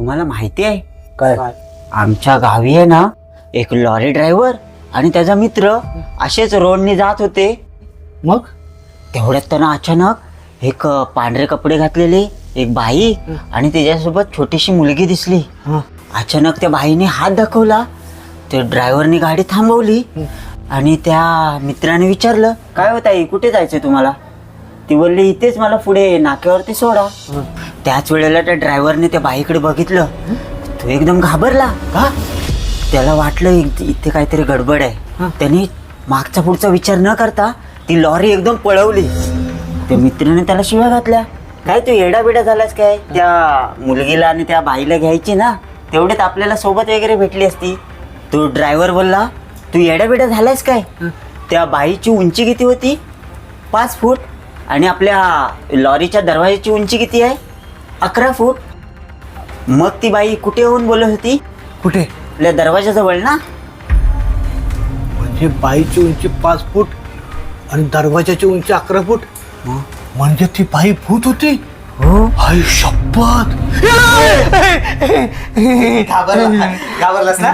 तुम्हाला माहिती आहे? काय? आमच्या गावी आहे ना एक लॉरी ड्रायव्हर आणि त्याचा मित्र असेच रोडने जात होते. मग? तेवढ्यात त्यांना अचानक एक पांढरे कपडे घातलेले एक बाई आणि त्याच्यासोबत छोटीशी मुलगी दिसली. अचानक त्या बाईने हात दाखवला. ते ड्रायव्हरने गाडी थांबवली आणि त्या मित्राने विचारलं काय होत आई कुठे जायचंय तुम्हाला? ती बोलली इथेच मला पुढे नाक्यावरती सोडा. त्याच वेळेला त्या ड्रायव्हरने त्या बाईकडे बघितलं. तो एकदम घाबरला. का? त्याला वाटलं इ- इथे काहीतरी गडबड आहे. त्याने मागचा पुढचा विचार न करता ती लॉरी एकदम पळवली. त्या मित्राने त्याला शिव्या घातल्या. काय तू येडा बिडा झालास काय? त्या मुलगीला आणि त्या बाईला घ्यायची ना तेवढ्यात आपल्याला सोबत वगैरे भेटली असती. तो ड्रायव्हर बोलला तू येडा बिडा झालास काय? त्या बाईची उंची किती होती? पाच फूट. आणि आपल्या लॉरीच्या दरवाजाची उंची किती आहे? अकरा फूट. मग ती बाई कुठे येऊन बोलत होती? कुठे? आपल्या दरवाजाजवळ ना? म्हणजे बाईची उंची पाच फूट आणि दरवाजाची उंची अकरा फूट? म्हणजे ती बाई भूत होती? हो. हाय शपथ घाबरलास ना?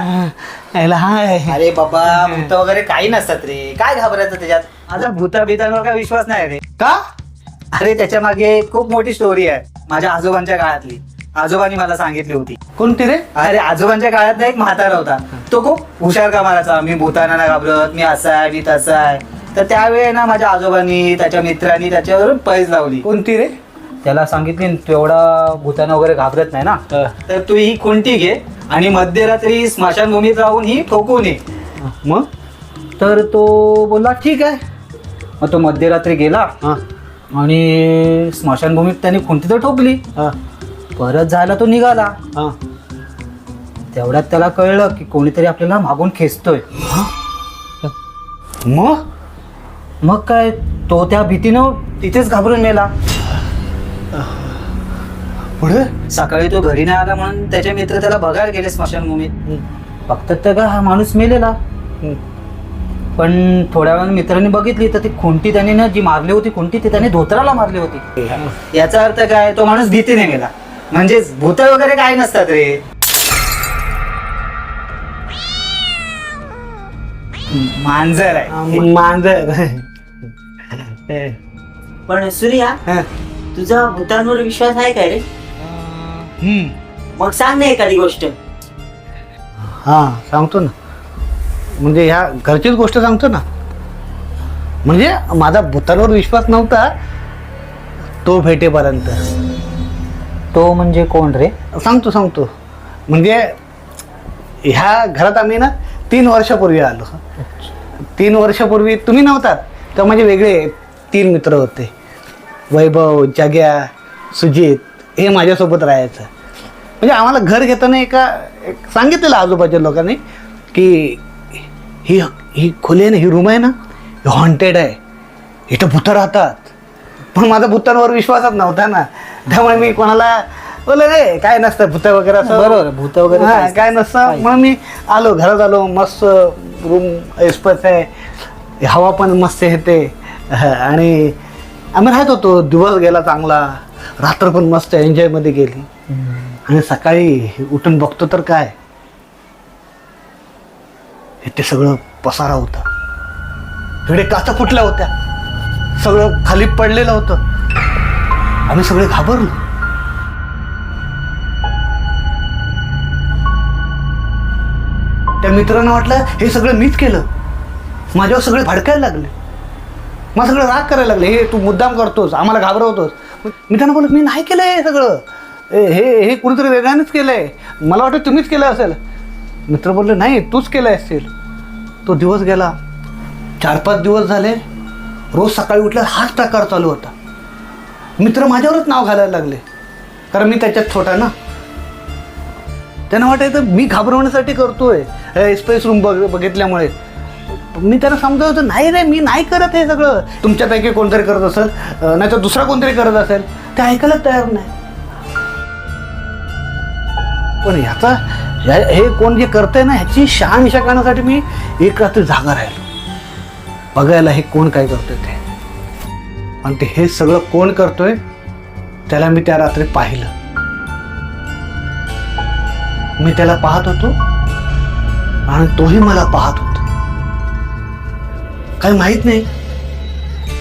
हाय. अरे बाबा भूत वगैरे काही नसतात रे. काय घाबरायचं त्याच्यात? माझा भूता बितांवर काय विश्वास नाही रे. का? अरे त्याच्यामागे खूप मोठी स्टोरी आहे माझ्या आजोबांच्या काळातली. आजोबांनी मला सांगितली होती. कोणती रे? अरे आजोबांच्या काळात एक म्हातारा होता. तो खूप हुशार कामाराचा मी भूताना नाही घाबरत मी असा आहे मी तसा आहे. तर त्यावेळी ना माझ्या आजोबांनी त्याच्या मित्रांनी त्याच्यावरून पैज लावली. कोणती रे? त्याला सांगितली तू एवढा भूताना वगैरे घाबरत नाही ना? तर तू ही खुंटी घे आणि मध्यरात्री स्मशानभूमीत राहून ही ठोकून ये. मग? तर तो बोलला ठीक आहे. मग तो मध्यरात्री गेला हा. आणि स्मशानभूमीत त्याने खुंटी तर ठोकली. हा. परत जायला तो निघाला. हा. तेवढ्यात त्याला कळलं की कोणीतरी आपल्याला मागून खेचतोय. मग? मग काय? तो त्या भीतीनं तिथेच घाबरून मेला पुढे? सकाळी तो घरी नाही आला म्हणून त्याचे मित्र त्याला बघायला गेले स्मशानभूमीत. फक्त तर का हा माणूस मेलेला. पण थोड्या वेळाने मित्रांनी बघितली तर ती खुंटी त्याने ना जी मारली होती खुंटी ती त्याने धोत्राला मारली होती. याचा अर्थ काय? तो माणूस भीतीने गेला. म्हणजे भूत वगैरे काय नसतात रे. मांजर आहे. मांजर. पण सूर्या. तुझा भूतांवर विश्वास आहे काय रे? हम्म. मग सांग ना एखादी गोष्ट. हा सांगतो ना. म्हणजे ह्या घरचीच गोष्ट सांगतो ना. म्हणजे माझा भूतांवर विश्वास नव्हता तो भेटेपर्यंत. तो म्हणजे कोण रे? सांगतो सांगतो. म्हणजे ह्या घरात आम्ही ना तीन वर्षापूर्वी आलो. तीन वर्षापूर्वी तुम्ही नव्हतात तर म्हणजे वेगळे तीन मित्र होते. वैभव जग्या सुजित हे माझ्यासोबत राहायचं. म्हणजे आम्हाला घर घेताना एका एक सांगितलेलं आजूबाजूच्या लोकांनी की ही ही खोली आहे ना ही रूम आहे ना हॉन्टेड आहे. इथं भूतं राहतात. पण माझा भूतांवर विश्वासच नव्हता ना. त्यामुळे मी कोणाला बोलले रे काय नसतं भूत वगैरे असं. बरोबर, भूतं वगैरे हा, काय नसतं. म्हणून मी आलो घरात आलो मस्त रूम एस्पस आहे. हवा पण मस्त येते. हा, आणि आम्ही राहत होतो दिवस गेला चांगला. रात्र पण मस्त एन्जॉयमध्ये गेली. आणि सकाळी उठून बघतो तर काय? ते सगळं पसारा होता. तिकडे काचा फुटल्या होत्या. सगळं खाली पडलेलं होतं. आम्ही सगळे घाबरलो. त्या मित्रांना वाटलं हे सगळं मीच केलं. माझ्यावर सगळे भडकायला लागले. मला सगळं राग करायला लागले. हे तू मुद्दाम करतोस आम्हाला घाबरवतोस. मी त्यांना बोलत मी नाही केलं हे सगळं. हे हे हे कुणीतरी वेगळ्यानेच केलं आहे मला वाटतं तुम्हीच केलं असेल. मित्र बोलले नाही तूच केलं असेल तो दिवस गेला. चार पाच दिवस झाले. रोज सकाळी उठल्या हाच प्रकार चालू होता. मित्र माझ्यावरच नाव घालायला लागले. कारण मी त्याच्यात छोटा ना. त्यांना वाटायचं मी घाबरवण्यासाठी करतोय. स्पेस रूम बघ बघितल्यामुळे. मी त्यांना समजावं होतं नाही रे मी नाही करत हे सगळं. तुमच्यापैकी कोणतरी करत असेल नाही तर दुसरा कोणतरी करत असेल. ते ऐकायला तयार नाही. पण ह्याचा हे कोण जे करतंय ना ह्याची शहानिशा करण्यासाठी मी एक रात्री जागा राहिलो. बघायला हे कोण काय करतोय ते. आणि ते हे सगळं कोण करतोय त्याला मी त्या रात्री पाहिलं. मी त्याला पाहत होतो आणि तोही मला पाहत होता. काही माहीत नाही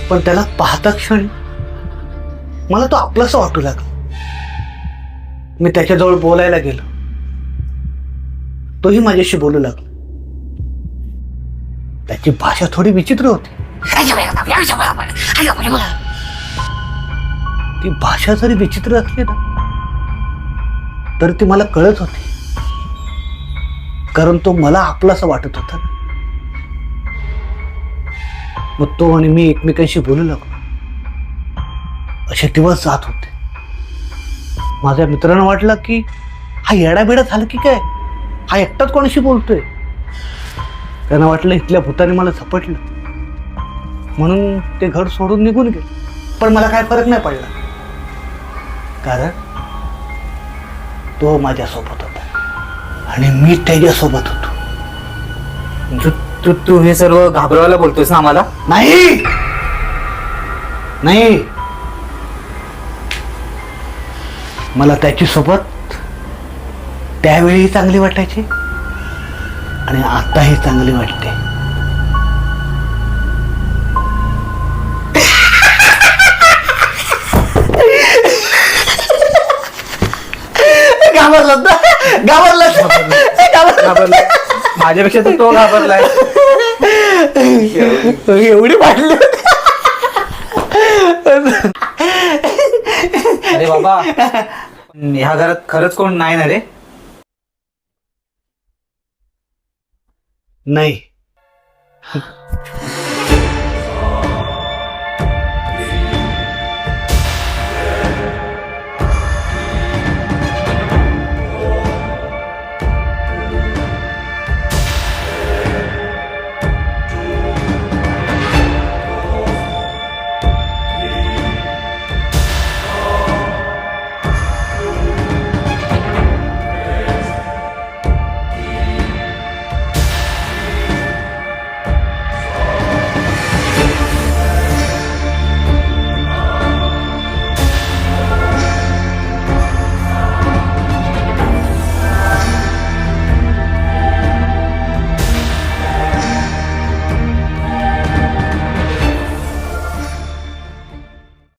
पण त्याला पाहता क्षण मला तो आपलासा वाटू लागला. मी त्याच्याजवळ बोलायला गेलो. तोही माझ्याशी बोलू लागला. त्याची भाषा थोडी विचित्र होती. ती भाषा जरी विचित्र असली ना तर ती मला कळत होती. कारण तो मला आपलासा वाटत होता ना. मग तो आणि मी एकमेकांशी बोलू लागलो. असे दिवस जात होते. माझ्या मित्रांना वाटलं की हा येडाबिडा झाला की काय? हा एकटाच कोणाशी बोलतोय? त्यांना वाटलं इथल्या भूताने मला झपटलं. म्हणून ते घर सोडून निघून गेले. पण मला काय फरक नाही पडला. कारण तो माझ्यासोबत होता. आणि मी त्याच्यासोबत होतो. तू तू तू हे सर्व घाबरवायला बोलतोस ना आम्हाला? नाही! नाही! मला त्याची सोबत त्यावेळी चांगली वाटायची? आणि आताही चांगली वाटते. घाबरलं? घाबरलं. माझ्यापेक्षा तर तो घाबरलाय. एवढी वाटली अरे बाबा ह्या घरात खरंच कोण नाही ना रे? नाही.